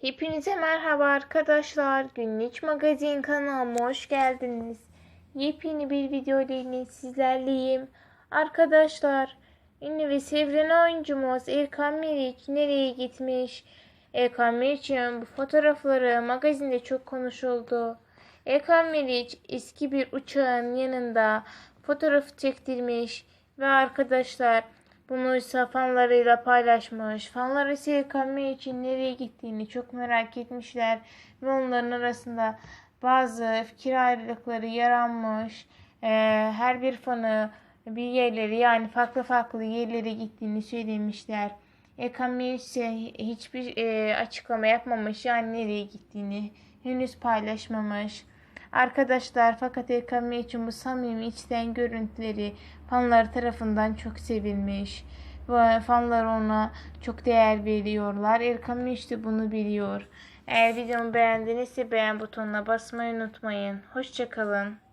Hepinize merhaba arkadaşlar. Günlük magazin kanalıma hoş geldiniz. Yepyeni bir video ile sizlerleyim. Arkadaşlar, ünlü ve sevilen oyuncumuz Erkan Meriç nereye gitmiş? Erkan Meriç'in bu fotoğrafları magazinde çok konuşuldu. Erkan Meriç eski bir uçağın yanında fotoğrafı çektirmiş ve arkadaşlar bunu ise fanlarıyla paylaşmış. Fanlar ise Erkan Meriç'in nereye gittiğini çok merak etmişler ve onların arasında bazı fikir ayrılıkları yaranmış. Ee, her bir fanı bir yerleri yani farklı farklı yerlere gittiğini söylemişler. Erkan Meriç ise hiçbir e, açıklama yapmamış yani nereye gittiğini henüz paylaşmamış. Arkadaşlar fakat Erkan Meriç'in bu samimi içten görüntüleri fanlar tarafından çok sevilmiş. Ve fanlar ona çok değer veriyorlar. Erkan de bunu biliyor. Eğer videomu beğendinizse beğen butonuna basmayı unutmayın. Hoşçakalın.